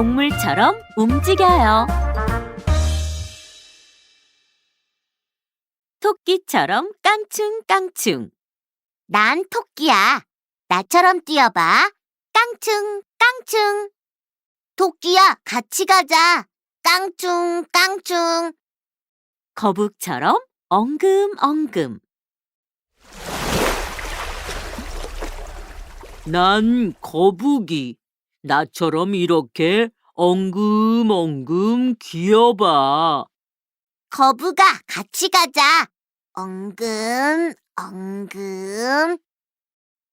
동물처럼 움직여요. 토끼처럼 깡충깡충. 난 토끼야. 나처럼 뛰어봐. 깡충, 깡충. 토끼야, 같이 가자. 깡충, 깡충. 거북처럼 엉금엉금. 난 거북이. 나처럼 이렇게 엉금엉금 기어봐. 거북아, 같이 가자. 엉금, 엉금.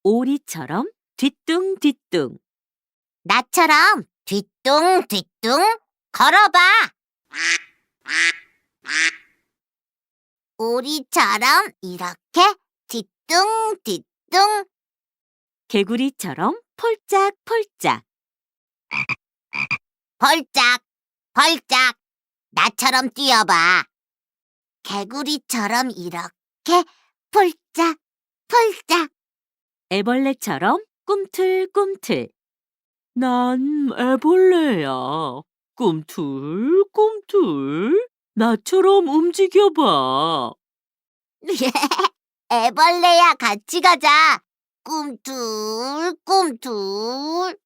오리처럼 뒤뚱뒤뚱. 나처럼 뒤뚱, 뒤뚱. 걸어봐. 오리처럼 이렇게 뒤뚱, 뒤뚱. 개구리처럼 폴짝폴짝. 벌짝, 벌짝. 나처럼 뛰어봐. 개구리처럼 이렇게 폴짝, 폴짝. 애벌레처럼 꿈틀꿈틀. 난 애벌레야. 꿈틀 꿈틀. 나처럼 움직여봐. 애벌레야, 같이 가자. 꿈틀, 꿈틀.